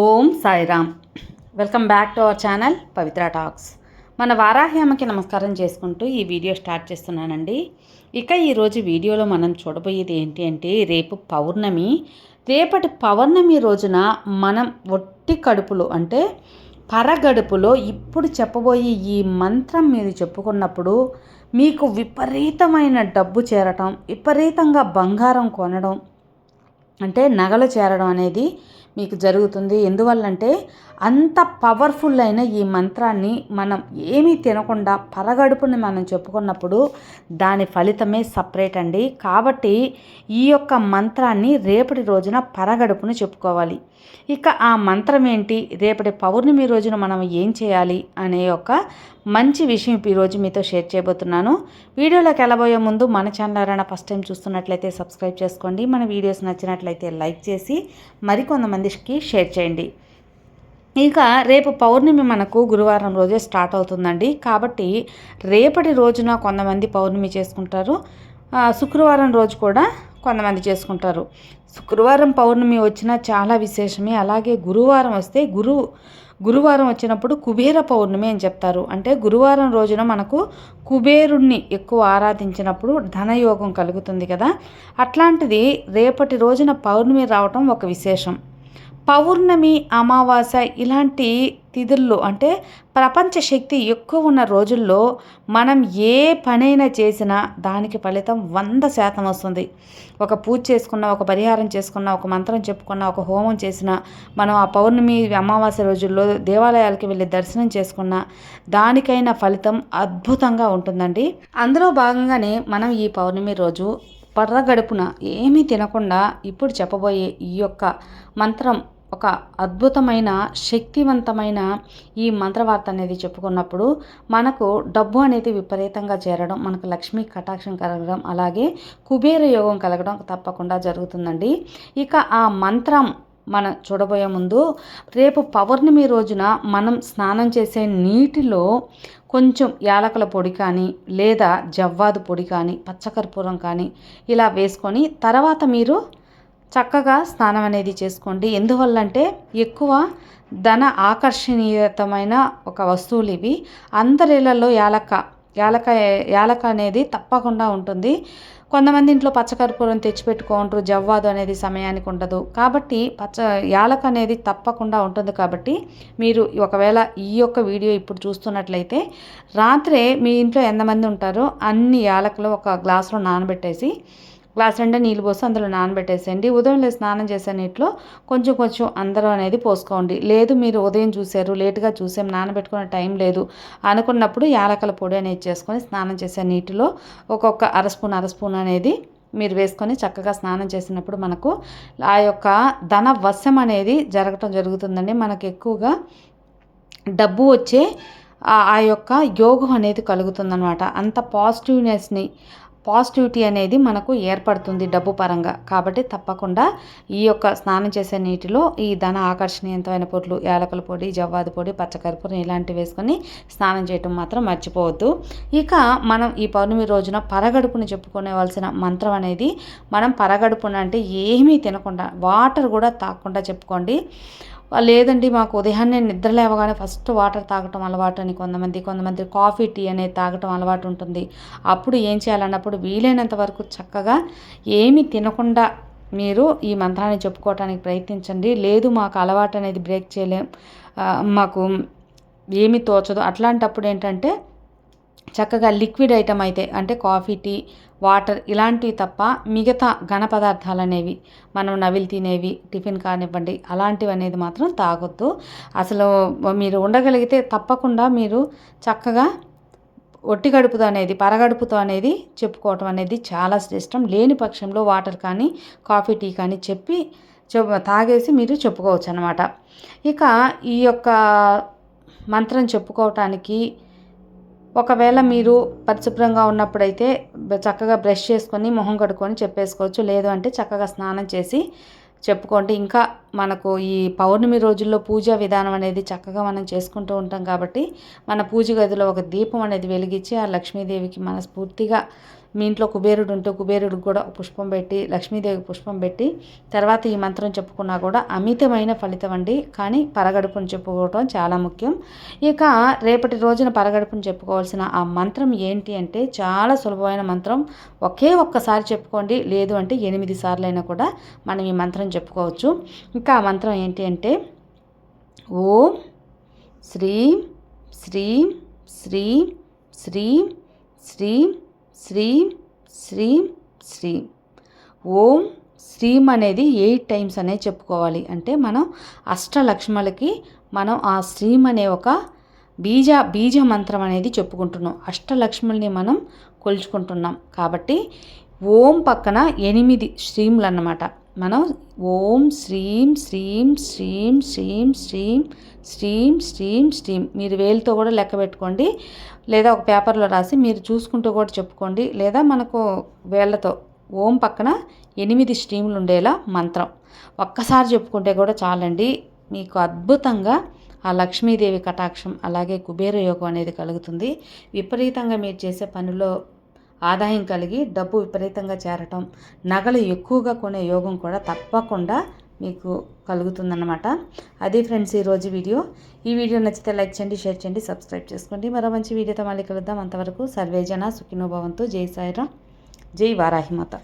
Om Sairam. Welcome back to our channel Pavitra talks. మన వారాహ్యామకి నమస్కారం చేసుకుంటూ ఈ వీడియో స్టార్ట్ చేస్తున్నానండి. ఇక ఈరోజు వీడియోలో మనం చూడబోయేది ఏంటి అంటే రేపు పౌర్ణమి. రేపటి పౌర్ణమి రోజున మనం ఒట్టి కడుపులో అంటే పరగడుపులో ఇప్పుడు చెప్పబోయే ఈ మంత్రం మీరు చెప్పుకున్నప్పుడు మీకు విపరీతమైన డబ్బు చేరటం విపరీతంగా బంగారం కొనడం అంటే నగలు చేరడం అనేది మీకు జరుగుతుంది. ఎందువల్లంటే అంత పవర్ఫుల్ అయిన ఈ మంత్రాన్ని మనం ఏమీ తినకుండా పరగడుపుని మనం చెప్పుకున్నప్పుడు దాని ఫలితమే సపరేట్ అండి. కాబట్టి ఈ యొక్క మంత్రాన్ని రేపటి రోజున పరగడుపుని చెప్పుకోవాలి. ఇక ఆ మంత్రం ఏంటి? రేపటి పౌర్ణమి రోజున మనం ఏం చేయాలి? అనే ఒక మంచి విషయం ఈరోజు మీతో షేర్ చేయబోతున్నాను. వీడియోలోకి వెళ్ళబోయే ముందు మన ఛానల్ ఎవరైనా ఫస్ట్ టైం చూస్తున్నట్లయితే సబ్స్క్రైబ్ చేసుకోండి. మన వీడియోస్ నచ్చినట్లయితే లైక్ చేసి మరికొంతమందికి షేర్ చేయండి. ఇక రేపు పౌర్ణమి మనకు గురువారం రోజే స్టార్ట్ అవుతుందండి. కాబట్టి రేపటి రోజున కొంతమంది పౌర్ణమి చేసుకుంటారు. శుక్రవారం రోజు కూడా కొంతమంది చేసుకుంటారు. శుక్రవారం పౌర్ణమి వచ్చినా చాలా విశేషమే. అలాగే గురువారం వస్తే గురు గురువారం వచ్చినప్పుడు కుబేర పౌర్ణమి అని చెప్తారు. అంటే గురువారం రోజున మనకు కుబేరుణ్ణి ఎక్కువ ఆరాధించినప్పుడు ధనయోగం కలుగుతుంది కదా. అట్లాంటిది రేపటి రోజున పౌర్ణమి రావటం ఒక విశేషం. పౌర్ణమి అమావాస్య ఇలాంటి తిథుల్లో అంటే ప్రపంచ శక్తి ఎక్కువ ఉన్న రోజుల్లో మనం ఏ పనైనా చేసినా దానికి ఫలితం వంద శాతం వస్తుంది. ఒక పూజ చేసుకున్న ఒక పరిహారం చేసుకున్న ఒక మంత్రం చెప్పుకున్న ఒక హోమం చేసిన మనం ఆ పౌర్ణమి అమావాస్య రోజుల్లో దేవాలయాలకి వెళ్ళి దర్శనం చేసుకున్న దానికైనా ఫలితం అద్భుతంగా ఉంటుందండి. అందులో భాగంగానే మనం ఈ పౌర్ణమి రోజు పర్ర గడుపున ఏమీ తినకుండా ఇప్పుడు చెప్పబోయే ఈ యొక్క మంత్రం ఒక అద్భుతమైన శక్తివంతమైన ఈ మంత్రవార్త అనేది చెప్పుకున్నప్పుడు మనకు డబ్బు అనేది విపరీతంగా చేరడం మనకు లక్ష్మీ కటాక్షం కలగడం అలాగే కుబేర యోగం కలగడం తప్పకుండా జరుగుతుందండి. ఇక ఆ మంత్రం మన చూడబోయే ముందు రేపు పౌర్ణమి రోజున మనం స్నానం చేసే నీటిలో కొంచెం యాలకుల పొడి కానీ లేదా జవ్వాదు పొడి కానీ పచ్చకర్పూరం కానీ ఇలా వేసుకొని తర్వాత మీరు చక్కగా స్నానం అనేది చేసుకోండి. ఎందువల్ల అంటే ఎక్కువ ధన ఆకర్షణీయతమైన ఒక వస్తువులు ఇవి. అందరిలలో యాలక్క యాలక యాలక అనేది తప్పకుండా ఉంటుంది. కొంతమంది ఇంట్లో పచ్చకర్పూరం తెచ్చిపెట్టుకుంటారు జవ్వాదు అనేది సమయానికి ఉండదు. కాబట్టి పచ్చ యాలక అనేది తప్పకుండా ఉంటుంది కాబట్టి మీరు ఒకవేళ ఈ యొక్క వీడియో ఇప్పుడు చూస్తున్నట్లయితే రాత్రే మీ ఇంట్లో ఎంతమంది ఉంటారో అన్ని యాలకలు ఒక గ్లాసులో నానబెట్టేసి గ్లాస్ నిండా నీళ్ళు పోసి అందులో నానబెట్టేసేయండి. ఉదయం లేదు స్నానం చేసే నీటిలో కొంచెం కొంచెం అందరూ అనేది పోసుకోండి. లేదు మీరు ఉదయం చూసారు లేటుగా చూసాం నానబెట్టుకునే టైం లేదు అనుకున్నప్పుడు యాలకల పొడి అనేది చేసుకొని స్నానం చేసే నీటిలో ఒక్కొక్క అర స్పూన్ అర స్పూన్ అనేది మీరు వేసుకొని చక్కగా స్నానం చేసినప్పుడు మనకు ఆ యొక్క ధన వశం అనేది జరగటం జరుగుతుందండి. మనకు ఎక్కువగా డబ్బు వచ్చే ఆ యొక్క యోగం అనేది కలుగుతుందనమాట అంత పాజిటివ్నెస్ని పాజిటివిటీ అనేది మనకు ఏర్పడుతుంది డబ్బు పరంగా. కాబట్టి తప్పకుండా ఈ యొక్క స్నానం చేసే నీటిలో ఈ ధన ఆకర్షణీయంతమైన పొట్లు యాలకుల పొడి జవ్వాది పొడి పచ్చకర్పూరం ఇలాంటివి వేసుకొని స్నానం చేయటం మాత్రం మర్చిపోవద్దు. ఇక మనం ఈ పౌర్ణమి రోజున పరగడుపుని చెప్పుకునేవలసిన మంత్రం అనేది మనం పరగడుపున అంటే ఏమీ తినకుండా వాటర్ కూడా తాకుండా చెప్పుకోండి. లేదండి మాకు ఉదయాన్నే నిద్ర లేవగానే ఫస్ట్ వాటర్ తాగటం అలవాటు అని కొంతమంది కొంతమంది కాఫీ టీ అనేది తాగటం అలవాటు ఉంటుంది. అప్పుడు ఏం చేయాలన్నప్పుడు వీలైనంత వరకు చక్కగా ఏమి తినకుండా మీరు ఈ మంత్రాన్ని చెప్పుకోవటానికి ప్రయత్నించండి. లేదు మాకు అలవాటు అనేది బ్రేక్ చేయలేం. మాకు ఏమి తోచదు. అట్లాంటప్పుడు ఏంటంటే చక్కగా లిక్విడ్ ఐటమ్ అయితే అంటే కాఫీ టీ వాటర్ ఇలాంటివి తప్ప మిగతా ఘన పదార్థాలు అనేవి మనం నవిలి తినేవి టిఫిన్ కానివ్వండి అలాంటివి అనేది మాత్రం తాగొద్దు. అసలు మీరు ఉండగలిగితే తప్పకుండా మీరు చక్కగా ఒట్టి గడుపుతో అనేది పరగడుపుతో అనేది చెప్పుకోవటం అనేది చాలా శ్రేష్టం. లేని పక్షంలో వాటర్ కానీ కాఫీ టీ కానీ చెప్పి తాగేసి మీరు చెప్పుకోవచ్చు అనమాట ఇక ఈ యొక్క మంత్రం చెప్పుకోవటానికి ఒకవేళ మీరు పరిశుభ్రంగా ఉన్నప్పుడైతే చక్కగా బ్రష్ చేసుకొని మొహం కడుక్కొని చెప్పేసుకోవచ్చు. లేదు అంటే చక్కగా స్నానం చేసి చెప్పుకోండి. ఇంకా మనకు ఈ పౌర్ణమి రోజుల్లో పూజా విధానం అనేది చక్కగా మనం చేసుకుంటూ ఉంటాం కాబట్టి మన పూజ గదిలో ఒక దీపం అనేది వెలిగించి ఆ లక్ష్మీదేవికి మనస్ఫూర్తిగా మీ ఇంట్లో కుబేరుడు ఉంటే కుబేరుడికి కూడా పుష్పం పెట్టి లక్ష్మీదేవికి పుష్పం పెట్టి తర్వాత ఈ మంత్రం చెప్పుకున్నా కూడా అమితమైన ఫలితం అండి. కానీ పరగడుపును చెప్పుకోవడం చాలా ముఖ్యం. ఇక రేపటి రోజున పరగడుపును చెప్పుకోవాల్సిన ఆ మంత్రం ఏంటి అంటే చాలా సులభమైన మంత్రం. ఒకే ఒక్కసారి చెప్పుకోండి. లేదు అంటే ఎనిమిది సార్లు అయినా కూడా మనం ఈ మంత్రం చెప్పుకోవచ్చు. ఇంకా మంత్రం ఏంటి అంటే ఓం శ్రీం శ్రీం శ్రీం శ్రీం శ్రీం శ్రీం శ్రీం శ్రీం. ఓం శ్రీం అనేది ఎయిట్ టైమ్స్ అనేది చెప్పుకోవాలి. అంటే మనం అష్టలక్ష్మలకి మనం ఆ శ్రీం అనే ఒక బీజ బీజ మంత్రం అనేది చెప్పుకుంటున్నాం. అష్టలక్ష్ముల్ని మనం కొలుచుకుంటున్నాం. కాబట్టి ఓం పక్కన ఎనిమిది శ్రీములు అన్నమాట మనం ఓం శ్రీం శ్రీం శ్రీం శ్రీం శ్రీం శ్రీం శ్రీం శ్రీం మీరు వేలుతో కూడా లెక్క పెట్టుకోండి. లేదా ఒక పేపర్లో రాసి మీరు చూసుకుంటూ కూడా చెప్పుకోండి. లేదా మనకు వేళ్ళతో ఓం పక్కన ఎనిమిది స్ట్రీములు ఉండేలా మంత్రం. ఒక్కసారి చెప్పుకుంటే కూడా చాలండి. మీకు అద్భుతంగా ఆ లక్ష్మీదేవి కటాక్షం అలాగే కుబేర యోగం అనేది కలుగుతుంది. విపరీతంగా మీరు చేసే పనిలో ఆదాయం కలిగి డబ్బు విపరీతంగా చేరటం నగలు ఎక్కువగా కొనే యోగం కూడా తప్పకుండా మీకు కలుగుతుందన్నమాట. అది ఫ్రెండ్స్ ఈరోజు వీడియో. ఈ వీడియో నచ్చితే లైక్ చేయండి షేర్ చేయండి సబ్స్క్రైబ్ చేసుకోండి. మరో మంచి వీడియోతో మళ్ళీ కలుద్దాం. అంతవరకు సర్వేజన సుఖినోభవంతో జై సాయిరామ్. జై వారాహిమాత.